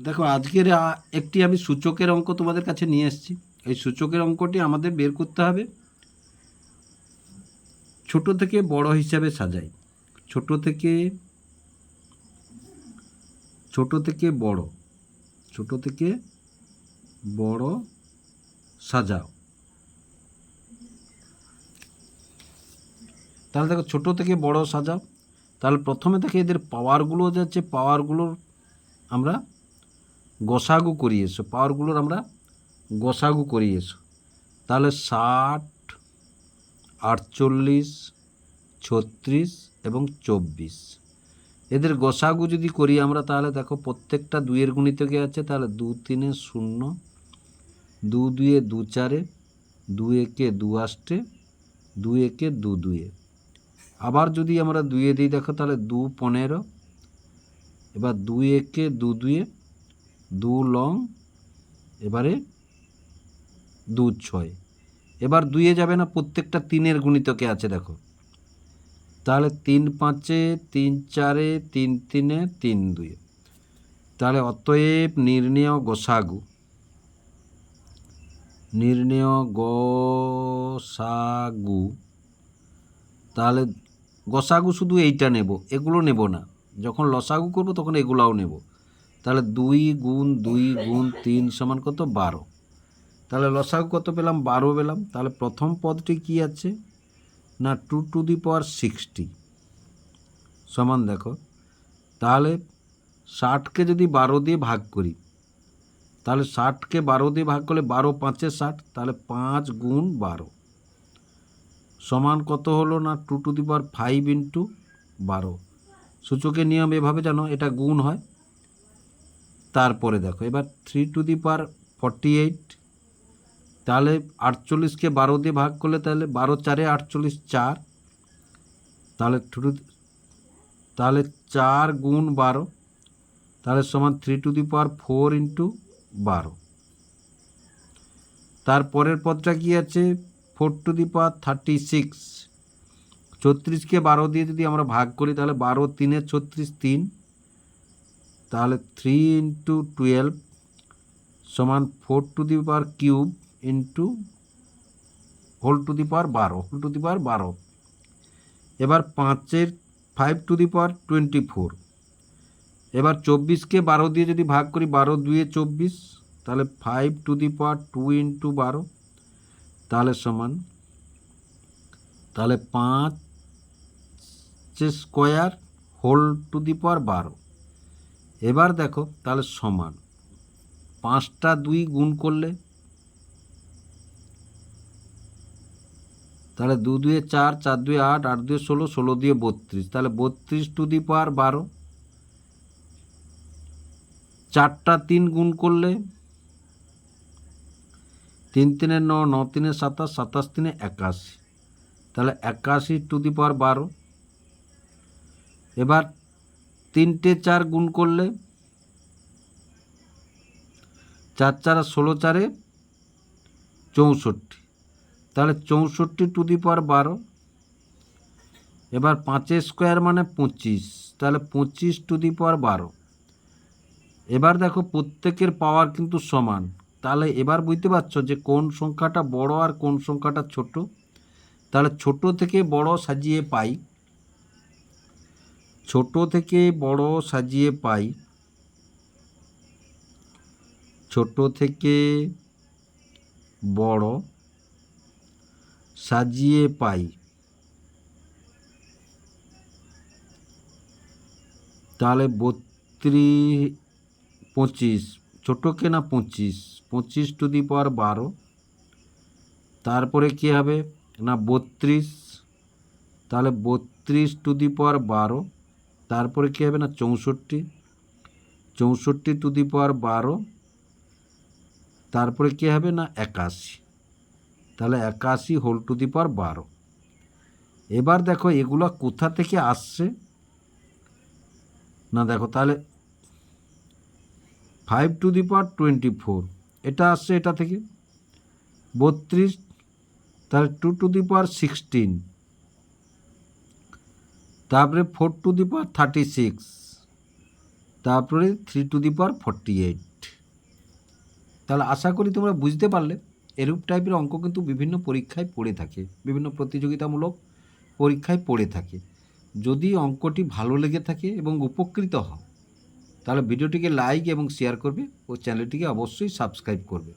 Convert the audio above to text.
দেখো, আজকের একটি আমি সূচকের অঙ্ক তোমাদের কাছে নিয়ে এসেছি। এই সূচকের অঙ্কটি আমাদের বের করতে হবে। ছোট থেকে বড় হিসাবে সাজাই। ছোট থেকে ছোট থেকে বড়, ছোট থেকে বড় সাজাও। তাহলে দেখো, ছোট থেকে বড় সাজাও। তাহলে প্রথমে দেখে এদের পাওয়ারগুলো যাচ্ছে পাওয়ারগুলোর আমরা গোসাগু করিয়ে এসো পাওয়ারগুলোর আমরা গোসাগু করিয়ে এসো তাহলে ষাট, আটচল্লিশ, ছত্রিশ এবং চব্বিশ। এদের গোসাগু যদি করি আমরা তাহলে দেখো প্রত্যেকটা দুইয়ের গুণিতকে আছে, তাহলে দু তিনে শূন্য, দু দুয়ে দু চারে, দু একে দু আষ্টে, দু একে দু দুয়ে। আবার যদি আমরা দুয়ে দিই দেখো তাহলে দু পনেরো, এবার দুই একে দু দুয়ে দু লং, এবারে দু ছয়। এবার দুইয়ে যাবে না, প্রত্যেকটা তিনের গুণিতকে আছে, দেখো। তাহলে তিন পাঁচে, তিন চারে, তিন তিনে, তিন দুয়ে তাহলে অতএব নির্ণেয় গোসাগু। নির্ণেয় গোসাগু। তাহলে গোসাগু শুধু এইটা নেব, এগুলো নেব না। যখন লসাগু করব, তখন এগুলাও নেব। তাহলে দুই গুণ দুই গুণ তিন সমান কত? বারো। তাহলে লসাগু কত পেলাম? বারো পেলাম। তাহলে প্রথম পদটি কি আছে? না, two to the power sixty. সমান দেখো। তাহলে ষাটকে যদি বারো দিয়ে ভাগ করি, তাহলে ষাটকে বারো দিয়ে ভাগ করলে বারো পাঁচে ষাট, তাহলে পাঁচ গুণ বারো। সমান কত হলো না? Two to the power five into বারো। সূচকের নিয়ম এভাবে জানো, এটা গুণ হয়। তারপরে দেখো, এবার three to the power forty eight তাহলে আটচল্লিশকে বারো দিয়ে ভাগ করলে তাহলে বারো চারে আটচল্লিশ চার, তাহলে টু তাহলে চার গুণ বারো, তাহলে সমান three to the power four into বারো। তারপরের পদটা কি আছে? Four to the power thirty six ছত্রিশকে বারো দিয়ে যদি আমরা ভাগ করি তাহলে বারো তিনে ছত্রিশ তিন তাহলে থ্রি ইন্টু টুয়েলভ সমান four to the power cube into whole to the power বারো হোল টু দি পাওয়ার বারো। এবার পাঁচের five to the power twenty four এবার চব্বিশকে বারো দিয়ে যদি ভাগ করি, বারো দুয়ে চব্বিশ, তাহলে five to the power two into বারো। তাহলে সমান, তাহলে পাঁচ square whole to the power বারো। এবার দেখো তাহলে সমান। পাঁচটা দুই গুণ করলে? তাহলে দু দুয়ে চার চার দুয়ে আট আট দুয়ে ষোলো ষোলো দিয়ে বত্রিশ। তাহলে বত্রিশ টু দি পাওয়ার বারো। চারটা তিন গুণ করলে? তিন তিনে ন ন তিনে সাতাশ সাতাশ তিনে একাশি। তাহলে একাশি টু দি পাওয়ার বারো। এবার তিনটে চার গুণ করলে চার চার ষোলো চারে চৌষট্টি। তাহলে চৌষট্টি টু দি পাওয়ার বারো, এবার পাঁচের স্কোয়ার মানে পঁচিশ, তাহলে পঁচিশ টু দি পাওয়ার বারো। এবার দেখো প্রত্যেকের পাওয়ার কিন্তু সমান, তাহলে এবার বুঝতে পারছ যে কোন সংখ্যাটা বড় আর কোন সংখ্যাটা ছোট। তাহলে ছোট থেকে বড় সাজিয়ে পাই। ছোট থেকে বড় সাজিয়ে পাই। ছোট থেকে বড় সাজিয়ে পাই। তাহলে বত্রিশ, পঁচিশ ছোটোকে না পঁচিশ? পঁচিশ টু দি পাওয়ার বারো। তারপরে কী হবে? না, বত্রিশ। তাহলে বত্রিশ টু দি পাওয়ার বারো। তারপরে কী হবে না? চৌষট্টি। চৌষট্টি টু দি পাওয়ার বারো। তারপরে কী হবে না? একাশি। তাহলে একাশি হোল টু দি পাওয়ার বারো। এবার দেখো এগুলো কোথা থেকে আসছে? না দেখো, তাহলে five to the power twenty four এটা আসছে এটা থেকে। বত্রিশ, তাহলে two to the power sixteen তারপরে four to the power thirty six তারপরে three to the power forty eight তাহলে আশা করি তোমরা বুঝতে পারলে, এরূপ টাইপের অঙ্ক কিন্তু বিভিন্ন পরীক্ষায় পড়ে থাকে, বিভিন্ন প্রতিযোগিতামূলক পরীক্ষায় পড়ে থাকে। যদি অঙ্কটি ভালো লেগে থাকে এবং উপকৃত হও, তাহলে ভিডিওটিকে লাইক এবং শেয়ার করবে ও চ্যানেলটিকে অবশ্যই সাবস্ক্রাইব করবে।